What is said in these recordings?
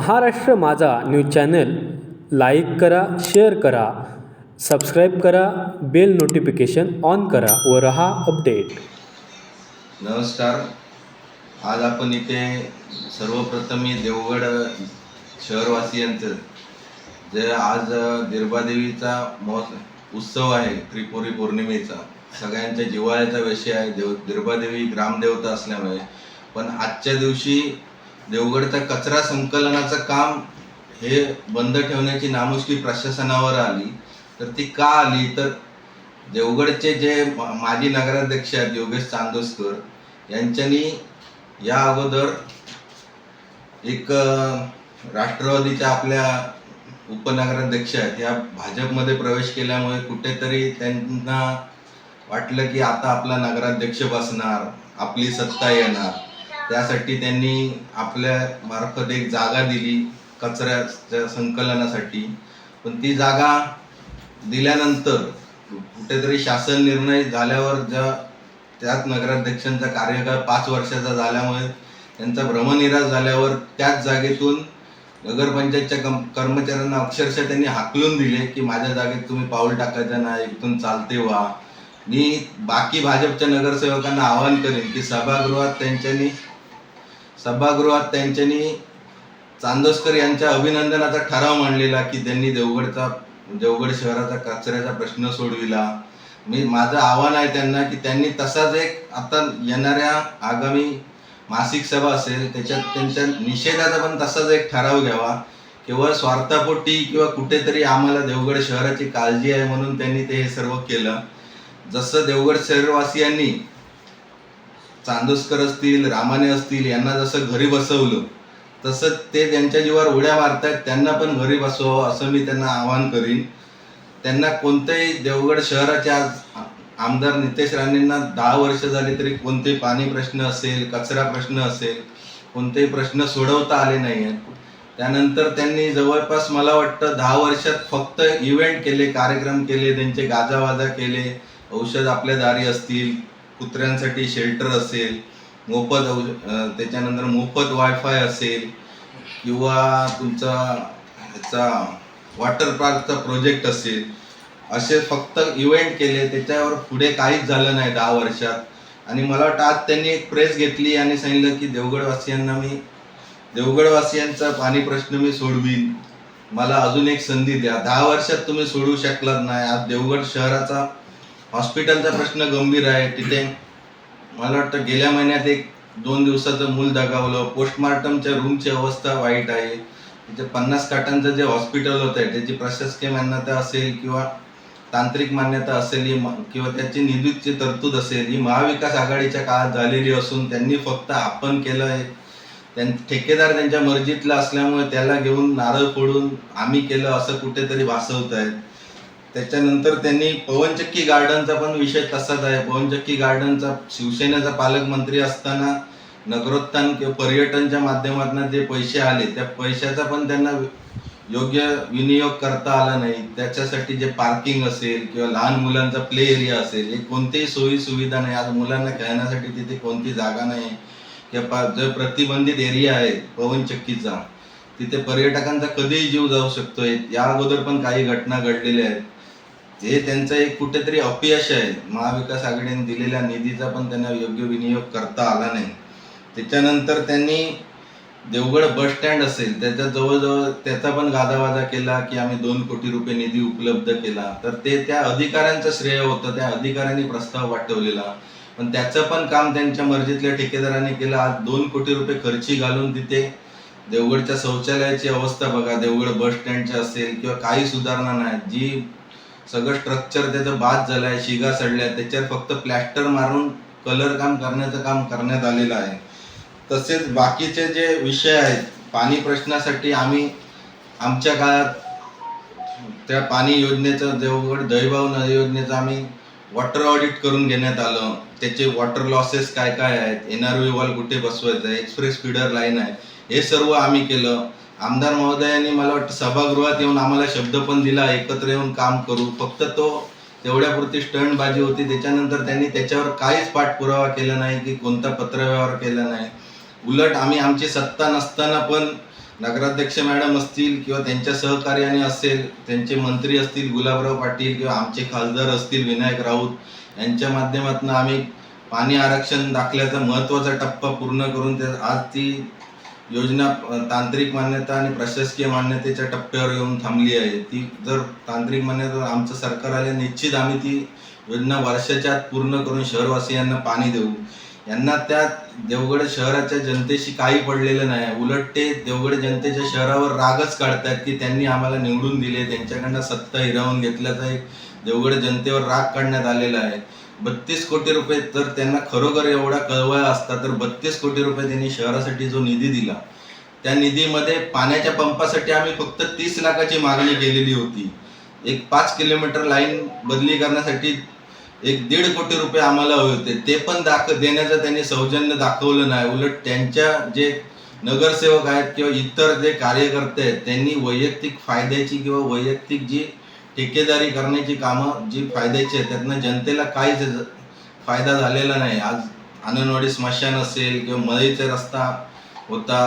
Maharashtra Majha news channel like करा share करा subscribe करा बेल नोटिफिकेशन ऑन करा व रहा अपडेट. नमस्कार. आज आपण इथे सर्वप्रथम मी देवगड शहरवासियांचं जे आज दीर्बादेवीचा महोत्सव उत्सव आहे त्रिपुरी पौर्णिमेचा. सगळ्यांच्या जिव्हाळ्याचा विषय आहे देव दिरबादेवी ग्रामदेवता असल्यामुळे. पण आजच्या दिवशी देवगडचा कचरा संकलनाचं काम हे बंद ठेवण्याची नामुष्की प्रशासनावर आली तर ती का आली? तर देवगडचे जे माजी नगराध्यक्ष आहेत योगेश चांदोसकर यांच्यानी या अगोदर एक राष्ट्रवादीच्या आपल्या उपनगराध्यक्ष आहेत या भाजपमध्ये प्रवेश केल्यामुळे कुठेतरी त्यांना वाटलं की आता आपला नगराध्यक्ष बसणार आपली सत्ता येणार. त्यासाठी त्यांनी आपल्या मार्फत एक जागा दिली कचऱ्याच्या संकलनासाठी. पण ती जागा दिल्यानंतर कुठेतरी शासन निर्णय झाल्यावर ज्या त्याच नगराध्यक्षांचा कार्यकाळ पाच वर्षाचा झाल्यामुळे त्यांचा भ्रमनिराश झाल्यावर त्याच जागेतून नगरपंचायतच्या कम कर्मचाऱ्यांना अक्षरशः त्यांनी हाकलून दिले की माझ्या जागेत तुम्ही पाऊल टाकायचं नाही इथून चालते व्हा. मी बाकी भाजपच्या नगरसेवकांना आवाहन करेन की सभागृहात त्यांच्यानी सभागृहात त्यांच्यानी चांदोसकर यांच्या अभिनंदनाचा ठराव मांडलेला की त्यांनी देवगडचा देवगड शहराचा कचऱ्याचा प्रश्न सोडविला. मी माझं आव्हान आहे त्यांना की त्यांनी तसाच एक आता येणाऱ्या आगामी मासिक सभा असेल त्याच्यात त्यांच्या निषेधाचा पण तसाच एक ठराव घ्यावा. केवळ स्वार्थापोटी किंवा कुठेतरी आम्हाला देवगड शहराची काळजी आहे म्हणून त्यांनी ते हे सर्व केलं. जसं देवगड शहरवासियांनी चांदोसकर असतील रामाने असतील यांना जसं घरी बसवलं तसं ते त्यांच्या जीवावर उड्या मारतायत त्यांना पण घरी बसवावं असं मी त्यांना आवाहन करीन. त्यांना कोणत्याही देवगड शहराच्या आज आमदार नितेश राणेंना दहा वर्ष झाली तरी कोणते पाणी प्रश्न असेल कचरा प्रश्न असेल कोणतेही प्रश्न सोडवता आले नाही आहेत त्यानंतर त्यांनी जवळपास मला वाटतं दहा वर्षात फक्त इव्हेंट केले कार्यक्रम केले त्यांचे गाजावाजा केले औषध आपल्या दारी असतील कुत्र्यांसाठी शेल्टर असेल मोफत त्याच्यानंतर मोफत वायफाय असेल किंवा तुमचा ह्याचा वॉटर पार्कचा प्रोजेक्ट असेल असे फक्त इव्हेंट केले त्याच्यावर पुढे काहीच झालं नाही दहा वर्षात. आणि मला वाटतं आज त्यांनी एक प्रेस घेतली आणि सांगितलं की देवगडवासियांना मी देवगडवासियांचा पाणी प्रश्न मी सोडवीन. मला अजून एक संधी द्या. दहा वर्षात तुम्ही सोडवू शकलात नाही. आज देवगड शहराचा हॉस्पिटलचा प्रश्न गंभीर आहे. तिथे मला वाटतं गेल्या महिन्यात एक दोन दिवसाचं मूल दगावलं. पोस्टमार्टमच्या रूमची अवस्था वाईट आहे. तिथे पन्नास काटांचं जे हॉस्पिटल होत आहे त्याची प्रशासकीय मान्यता असेल किंवा तांत्रिक मान्यता असेल ही किंवा त्याची निधीची तरतूद असेल ही महाविकास आघाडीच्या काळात झालेली असून त्यांनी फक्त आपण केलं आहे त्यां ठेकेदार त्यांच्या मर्जीतला असल्यामुळे त्याला घेऊन नारळ फोडून आम्ही केलं असं कुठेतरी भासवत आहेत त्याच्यानंतर त्यांनी पवनचक्की गार्डनचा पण विषय तसाच आहे. पवनचक्की गार्डनचा शिवसेनेचा पालकमंत्री असताना नगरोत्थान किंवा पर्यटनच्या माध्यमातून जे पैसे आले त्या पैशाचा पण त्यांना योग्य विनियोग करता आला नाही. त्याच्यासाठी जे पार्किंग असेल किंवा लहान मुलांचा प्ले एरिया असेल हे कोणतीही सोयी सुविधा नाही. आज मुलांना खेळण्यासाठी तिथे कोणती जागा नाही. किंवा जो प्रतिबंधित एरिया आहे पवनचक्कीचा तिथे पर्यटकांचा कधीही जीव जाऊ शकतोय. या अगोदर पण काही घटना घडलेल्या आहेत. हे त्यांचं एक कुठेतरी अपयश आहे. महाविकास आघाडीने दिलेल्या निधीचा पण त्यांना योग्य विनियोग करता आला नाही. त्याच्यानंतर त्यांनी देवगड बस स्टँड असेल त्याच्या जवळजवळ त्याचा पण गाजावाजा केला की आम्ही दोन कोटी रुपये निधी उपलब्ध केला. तर ते त्या अधिकाऱ्यांचं श्रेय होतं त्या अधिकाऱ्यांनी प्रस्ताव पाठवलेला. पण त्याचं पण काम त्यांच्या मर्जीतल्या ठेकेदारांनी केलं. आज दोन कोटी रुपये खर्ची घालून तिथे देवगडच्या शौचालयाची अवस्था बघा. देवगड बस स्टँडच्या असेल किंवा काही सुधारणा नाही. जी सगळं स्ट्रक्चर त्याचं बाद झालंय शिगा सडल्या त्याच्यावर फक्त प्लॅस्टर मारून कलर काम करण्याचं काम करण्यात आलेलं आहे. तसेच बाकीचे जे विषय आहेत पाणी प्रश्नासाठी आम्ही आमच्या काळात त्या पाणी योजनेचं देवगड दहीभाव नदी योजनेचं आम्ही वॉटर ऑडिट करून घेण्यात आलं. त्याचे वॉटर लॉसेस काय काय आहेत एन आर व्ही वॉल कुठे बसवायचं आहे एक्सप्रेस फीडर लाईन आहे हे सर्व आम्ही केलं. आमदार महोदयांनी मला वाटतं सभागृहात येऊन आम्हाला शब्द पण दिला एकत्र येऊन काम करू. फक्त तो तेवढ्यापुरती स्टंटबाजी होती. त्याच्यानंतर त्यांनी त्याच्यावर काहीच पाठपुरावा केला नाही की कोणता पत्रव्यवहार केला नाही. उलट आम्ही आमची सत्ता नसताना पण नगराध्यक्ष मॅडम असतील किंवा त्यांच्या सहकार्याने असेल त्यांचे मंत्री असतील गुलाबराव पाटील किंवा आमचे खासदार असतील विनायक राऊत यांच्या माध्यमातून आम्ही पाणी आरक्षण दाखल्याचा महत्त्वाचा टप्पा पूर्ण करून ते आज ती योजना तांत्रिक मान्यता आणि प्रशासकीय मान्यतेच्या टप्प्यावर येऊन थांबली आहे. ती जर तांत्रिक मान्यता आमचं सरकार आले निश्चित आम्ही ती योजना वर्षाच्या आत पूर्ण करून शहरवासियांना पाणी देऊ. यांना त्या देवगड शहराच्या जनतेशी काही पडलेलं नाही. उलट ते देवगड जनतेच्या शहरावर रागच काढतात की त्यांनी आम्हाला निवडून दिले त्यांच्याकडनं सत्ता हिरावून घेतल्याचा एक देवगड जनतेवर राग काढण्यात आलेला आहे. बत्तीस कोटी रुपये तर त्यांना खरोखर एवढा कळवा असता तर बत्तीस कोटी रुपये त्यांनी शहरासाठी जो निधी दिला त्या निधीमध्ये पाण्याच्या पंपासाठी आम्ही फक्त तीस लाखाची मागणी केलेली होती. एक पाच किलोमीटर लाईन बदली करण्यासाठी एक दीड कोटी रुपये आम्हाला हवे होते. ते पण दाख देण्याचं त्यांनी सौजन्य दाखवलं नाही. उलट त्यांच्या जे नगरसेवक आहेत किंवा इतर जे कार्यकर्ते आहेत त्यांनी वैयक्तिक फायद्याची किंवा वैयक्तिक जी ठेकेदारी करण्याची कामं जी फायद्याची आहेत त्यातनं जनतेला काहीच फायदा झालेला नाही. आज अंगणवाडी स्मशान असेल किंवा मळईचा रस्ता होता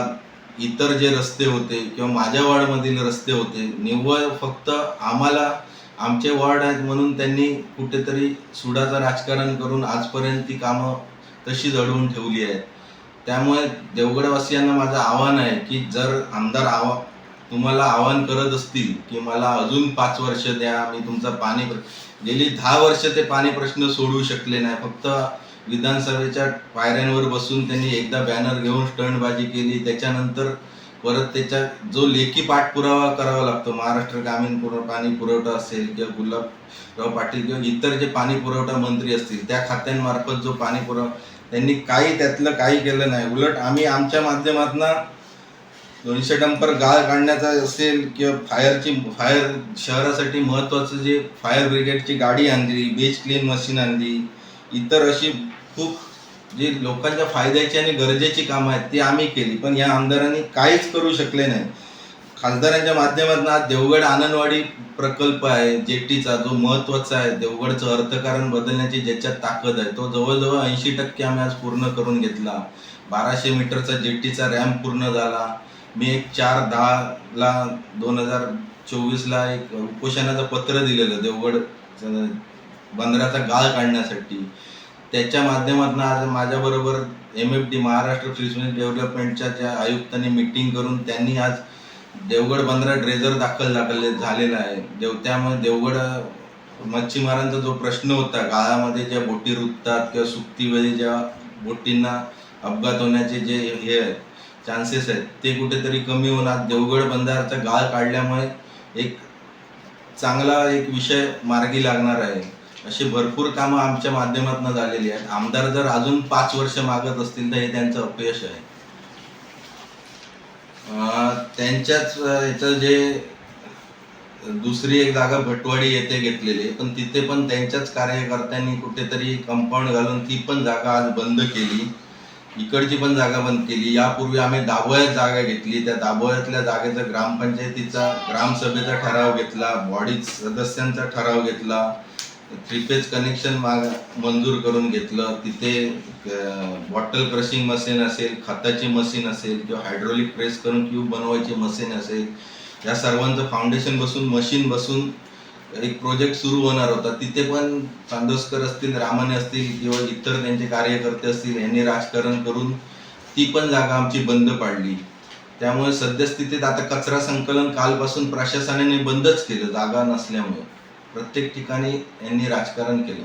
इतर जे रस्ते होते किंवा माझ्या वॉर्डमधील रस्ते होते निव्वळ फक्त आम्हाला आमचे वॉर्ड आहेत म्हणून त्यांनी कुठेतरी सुडाचं राजकारण करून आजपर्यंत ती कामं तशी जडवून ठेवली आहेत. त्यामुळे देवगडवासियांना माझं आव्हान आहे की जर आमदार आवा तुम्हाला आवाहन करत असतील की मला अजून पाच वर्ष द्या मी तुमचा पाणी प्र- गेली दहा वर्ष ते पाणी प्रश्न सोडवू शकले नाही. फक्त विधानसभेच्या पायऱ्यांवर बसून त्यांनी एकदा बॅनर घेऊन स्टंटबाजी केली. त्याच्यानंतर परत त्याच्या जो लेखी पाठपुरावा करावा लागतो महाराष्ट्र ग्रामीण पुर पाणी पुरवठा असेल किंवा गुलाबराव पाटील किंवा इतर जे पाणी पुरवठा मंत्री असतील त्या खात्यांमार्फत जो पाणी पुरवठा त्यांनी काही त्यातलं काही केलं नाही. उलट आम्ही आमच्या माध्यमातून दोनशे डंपर गाळ काढण्याचा असेल किंवा फायरची फायर शहरासाठी महत्त्वाचं जे फायर ब्रिगेडची गाडी आणली बेच क्लीन मशीन आणली इतर अशी खूप जे लोकांच्या फायद्याची आणि गरजेची कामं आहेत ती आम्ही केली. पण या आमदारांनी काहीच करू शकले नाही. खासदारांच्या माध्यमातून आज देवगड आनंदवाडी प्रकल्प आहे जेटीचा जो महत्त्वाचा आहे देवगडचं अर्थकारण बदलण्याची ज्याच्यात ताकद आहे तो जवळजवळ ऐंशी टक्के आम्ही आज पूर्ण करून घेतला. बाराशे मीटरचा जेटीचा रॅम्प पूर्ण झाला. मी एक चार दहाला दोन हजार चोवीसला एक उपोषणाचं पत्र दिलेलं देवगड बंदराचा गाळ काढण्यासाठी. त्याच्या माध्यमातून आज माझ्याबरोबर M F D Maharashtra fisheries डेव्हलपमेंटच्या ज्या आयुक्तांनी मिटिंग करून त्यांनी आज देवगड बंदरात ड्रेजर दाखल दाखल झालेला आहे. देव त्यामुळे देवगड मच्छीमारांचा जो प्रश्न होता गाळामध्ये ज्या बोटी रुततात किंवा सुकतीवेळी ज्या बोटींना अपघात होण्याचे जे हे आहे चान्सेस आहेत. ते कुठेतरी कमी होणार. देवगड बंधाराचा गाळ काढल्यामुळे एक चांगला एक विषय मार्गी लागणार आहे. अशी भरपूर कामं आमच्या माध्यमातून झालेली आहेत. आमदार जर अजून पाच वर्ष मागत असतील तर हे त्यांचं अपयश आहे. त्यांच्याच याचं जे दुसरी एक जागा भटवाडी येथे घेतलेली आहे. पण तिथे पण त्यांच्याच कार्यकर्त्यांनी कुठेतरी कंपाऊंड घालून ती पण जागा आज बंद केली. इकडची पण जागा बंद केली. यापूर्वी आम्ही दाभोळ्यात जागा घेतली. त्या दाभोळ्यातल्या जागेचा ग्रामपंचायतीचा ग्रामसभेचा ठराव घेतला. बॉडी सदस्यांचा ठराव घेतला. थ्री फेज कनेक्शन माग मंजूर करून घेतलं. तिथे बॉटल क्रशिंग मशीन असेल खताची मशीन असेल किंवा हायड्रोलिक प्रेस करून क्यूब बनवायची मशीन असेल. या सर्वांचं फाउंडेशन बसून मशीन बसून एक प्रोजेक्ट सुरू होणार होता. तिथे पण चांदोसकर असतील रामाने असतील किंवा इतर त्यांचे कार्यकर्ते असतील यांनी राजकारण करून ती पण जागा आमची बंद पाडली. त्यामुळे सद्यस्थितीत आता कचरा संकलन कालपासून प्रशासनाने बंदच केलं जागा नसल्यामुळे. प्रत्येक ठिकाणी यांनी राजकारण केलं.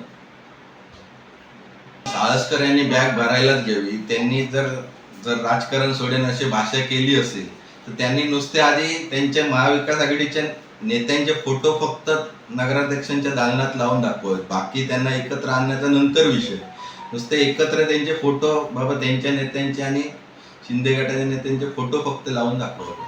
साळसकर यांनी बॅग भरायलाच घ्यावी. त्यांनी जर जर राजकारण सोडेन अशी भाषा केली असेल तर त्यांनी नुसते आधी त्यांच्या महाविकास आघाडीच्या नेत्यांचे फोटो फक्त नगराध्यक्षांच्या दालनात लावून दाखवत बाकी त्यांना एकत्र आणण्याचा नंतर विषय. नुसते एकत्र त्यांचे फोटो बाबा त्यांच्या नेत्यांचे आणि शिंदे गटाच्या नेत्यांचे फोटो फक्त लावून दाखवत.